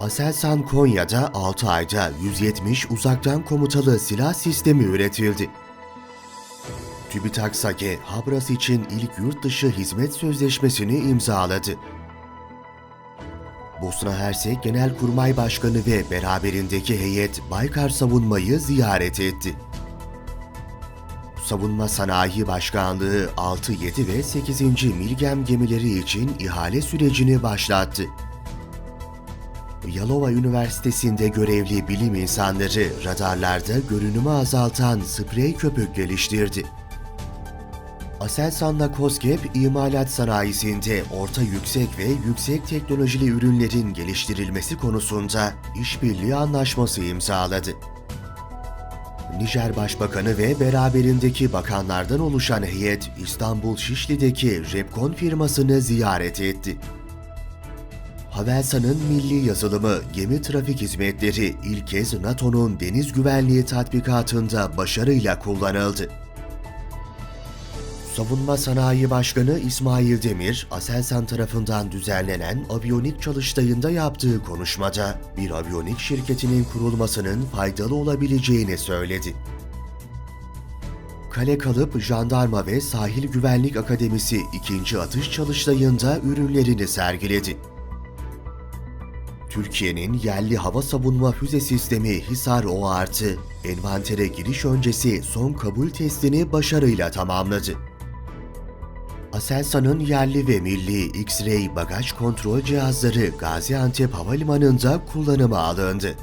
Aselsan Konya'da 6 ayda 170 uzaktan komutalı silah sistemi üretildi. TÜBİTAK SAGE, Habras için ilk yurt dışı hizmet sözleşmesini imzaladı. Bosna Hersek Genelkurmay Başkanı ve beraberindeki heyet Baykar Savunmayı ziyaret etti. Savunma Sanayi Başkanlığı 6, 7 ve 8. Milgem gemileri için ihale sürecini başlattı. Yalova Üniversitesi'nde görevli bilim insanları radarlarda görünümü azaltan sprey köpük geliştirdi. Aselsan'la COSGAP imalat sanayisinde orta yüksek ve yüksek teknolojili ürünlerin geliştirilmesi konusunda işbirliği anlaşması imzaladı. Nijer Başbakanı ve beraberindeki bakanlardan oluşan heyet İstanbul Şişli'deki Repkon firmasını ziyaret etti. Havelsan'ın milli yazılımı gemi trafik hizmetleri ilk kez NATO'nun deniz güvenliği tatbikatında başarıyla kullanıldı. Savunma Sanayi Başkanı İsmail Demir, Aselsan tarafından düzenlenen aviyonik çalıştayında yaptığı konuşmada bir aviyonik şirketinin kurulmasının faydalı olabileceğini söyledi. Kale Kalıp Jandarma ve Sahil Güvenlik Akademisi ikinci atış çalıştayında ürünlerini sergiledi. Türkiye'nin yerli hava savunma füze sistemi Hisar O artı, envantere giriş öncesi son kabul testini başarıyla tamamladı. Aselsan'ın yerli ve milli X-ray bagaj kontrol cihazları Gaziantep Havalimanı'nda kullanıma alındı.